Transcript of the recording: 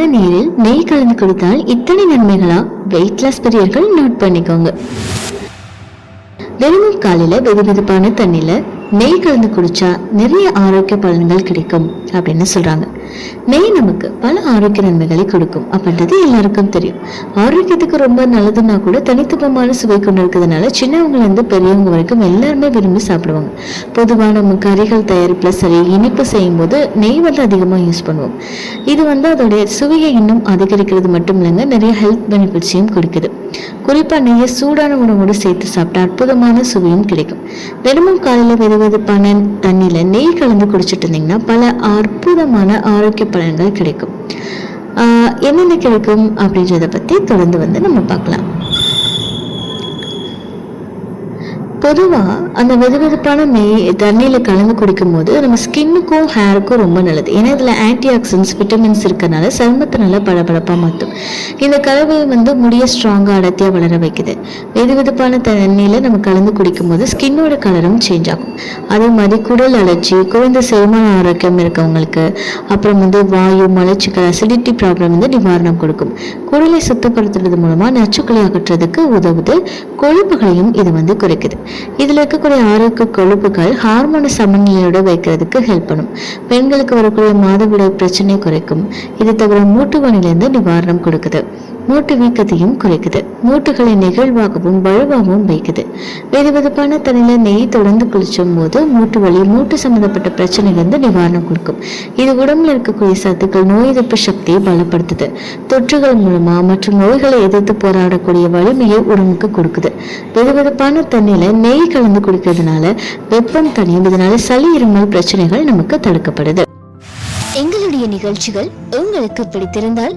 சுத்தமான நீரில் நெய் கலந்து கொடுத்தால் இத்தனை நன்மைகளா? வெயிட் லாஸ் பெரியர்கள் நோட் பண்ணிக்கோங்க. தினமும் காலையில வெது வெதுப்பான தண்ணியில நெய் கலந்து குடிச்சா நிறைய ஆரோக்கிய பலன்கள் கிடைக்கும் அப்படின்னு சொல்றாங்க. நெய் நமக்கு பல ஆரோக்கிய நன்மைகளை கொடுக்கும். அப்படின்றது எல்லாருக்கும் தெரியும். ஆரோக்கியத்துக்கு ரொம்ப நல்லதுன்னா கூட தனித்துவமான சுவை கொண்டு இருக்கிறதுனால சின்னவங்கல இருந்து பெரியவங்க வரைக்கும் எல்லாருமே விரும்பி சாப்பிடுவாங்க. பொதுவாக நம்ம கறிகள் தயாரிப்புல சரி இனிப்பு செய்யும் போது நெய் வந்து அதிகமாக யூஸ் பண்ணுவோம். இது வந்து அதோடைய சுவையை இன்னும் அதிகரிக்கிறது மட்டும் இல்லைங்க நிறைய ஹெல்த் பெனிஃபிட்ஸையும் கொடுக்குது. குறிப்பா நெய்யை சூடான உணவோடு சேர்த்து சாப்பிட்டா அற்புதமான சுவையும் கிடைக்கும். தினமும் காலையில வெது வெதுப்பான தண்ணியில நெய் கலந்து குடிச்சிட்டு இருந்தீங்கன்னா பல அற்புதமான ஆரோக்கிய பலன்கள் கிடைக்கும். ஆஹ் என்னென்ன கிடைக்கும் அப்படின்றத பத்தி தொடர்ந்து வந்து நம்ம பார்க்கலாம். பொதுவாக அந்த வெதுவெதுப்பான நெய் தண்ணியில் கலந்து குடிக்கும் போது நம்ம ஸ்கின்னுக்கும் ஹேருக்கும் ரொம்ப நல்லது. ஏன்னா இதில் ஆன்டி ஆக்சிடென்ட்ஸ் விட்டமின்ஸ் இருக்கறனால சருமத்தை நல்லா பளபளப்பாக மாற்றும் இந்த கலவை வந்து முடிய ஸ்ட்ராங்காக அடர்த்தியாக வளர வைக்குது. வெதுவெதுப்பான தண்ணியில் நம்ம கலந்து குடிக்கும் போது ஸ்கின்னோட கலரும் சேஞ்ச் ஆகும். அதே மாதிரி குடல் அலர்ச்சி குழந்தை செரிமான ஆரோக்கியம் இருக்கவங்களுக்கு அப்புறம் வந்து வாயு மலச்சிக்கல் அசிடிட்டி ப்ராப்ளம் வந்து நிவாரணம் கொடுக்கும். குடலை சுத்தப்படுத்துறது மூலமாக நச்சுக்களை அகற்றுறதுக்கு உதவுது. கொழுப்புகளையும் இது வந்து குறைக்குது. இதுல இருக்கக்கூடிய ஆரோக்கிய கொழுப்புகள் ஹார்மோன சமநிலையோடு வைக்கிறதுக்கு ஹெல்ப் பண்ணும். பெண்களுக்கு வரக்கூடிய மாதவிடாய் பிரச்சனை குறைக்கும். இது தவிர மூட்டுவனிலிருந்து நிவாரணம் கொடுக்குது. மூட்டு வீக்கத்தையும் குறைக்குது. மூட்டுகளை நெகிழ்வாகவும் வலுவாகவும் வைக்குது. வெதுவெதுப்பான தண்ணியில நெய் தொடர்ந்து குளிச்சும் போது மூட்டு வலி மூட்டு சம்பந்தப்பட்ட பிரச்சனையிலிருந்து நிவாரணம் கொடுக்கும். இது உடம்புல இருக்கக்கூடிய சத்துக்கள் நோய் எதிர்ப்பு சக்தியை பலப்படுத்துது. தொற்றுகள் மூலமா மற்றும் நோய்களை எதிர்த்து போராடக்கூடிய வலிமையை உடம்புக்கு கொடுக்குது. வெதுவெதுப்பான தண்ணியில நெய் கலந்து குடிக்கிறதுனால வெப்பம் தனியும் இதனால சளி இருமல் பிரச்சனைகள் நமக்கு தடுக்கப்படுது. எங்களுடைய நிகழ்ச்சிகள் உங்களுக்கு பிடித்திருந்தால்